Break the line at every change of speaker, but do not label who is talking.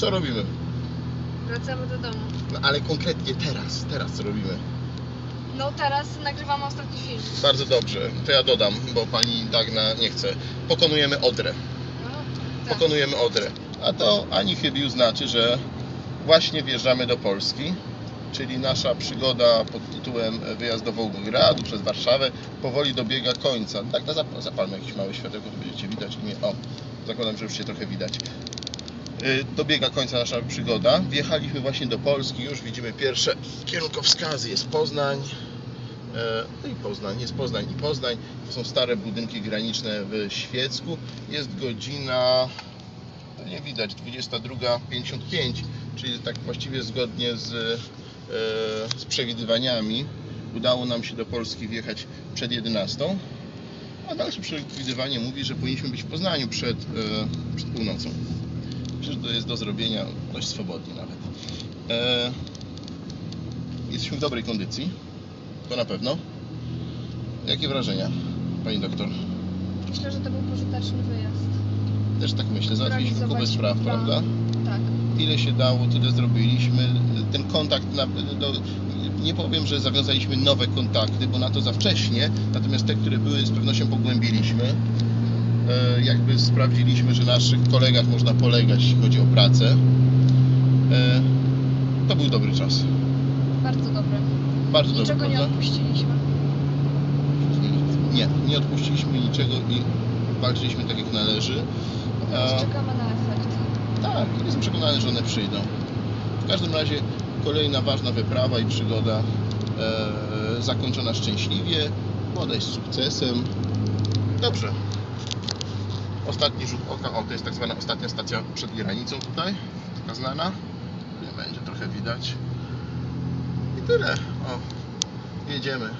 Co robimy?
Wracamy do domu.
No ale konkretnie teraz, teraz co robimy?
No teraz nagrywamy ostatni film.
Bardzo dobrze, to ja dodam, bo pani Dagna nie chce. Pokonujemy Odrę.
No, tak.
Pokonujemy Odrę. A to ani chybił znaczy, że właśnie wjeżdżamy do Polski, czyli nasza przygoda pod tytułem Wyjazd do Wołgogradu przez Warszawę powoli dobiega końca. Tak, zap- zapalmy jakieś małe światełko, to będziecie widać. Nie, o, zakładam, że już się trochę widać. Y, Dobiega końca nasza przygoda. Wjechaliśmy właśnie do Polski, już widzimy pierwsze kierunkowskazy. Jest Poznań, E, No i Poznań, jest Poznań i Poznań. To są stare budynki graniczne w Świecku. Jest godzina, to nie widać, 22.55, czyli tak właściwie zgodnie z, e, z przewidywaniami. Udało nam się do Polski wjechać przed 11. A dalsze przewidywanie mówi, że powinniśmy być w Poznaniu przed, e, przed północą. To jest do zrobienia dość swobodnie nawet. E, Jesteśmy w dobrej kondycji. To na pewno. Jakie wrażenia, pani doktor?
Myślę, że to był pożyteczny wyjazd.
Też tak myślę. Załatwiliśmy
Zrealizować
spraw,
plan.
prawda?
Tak.
Ile się dało, tyle zrobiliśmy. Ten kontakt, na, do, nie powiem, że zawiązaliśmy nowe kontakty, bo na to za wcześnie, natomiast te, które były, z pewnością pogłębiliśmy. E, jakby sprawdziliśmy, że na naszych kolegach można polegać, jeśli chodzi o pracę. E, to był dobry czas.
Bardzo dobre.
Bardzo dobry,
Niczego nie
prawda?
odpuściliśmy.
Nie, nie odpuściliśmy niczego i walczyliśmy tak jak należy.
Teraz
A-
czekamy na efekt.
Tak, jestem przekonany, że one przyjdą. W każdym razie kolejna ważna wyprawa i przygoda e, zakończona szczęśliwie, bodaj z sukcesem. Dobrze. Ostatni rzut oka, o to jest tak zwana ostatnia stacja przed granicą tutaj, taka znana. Nie będzie trochę widać. I tyle. O, jedziemy.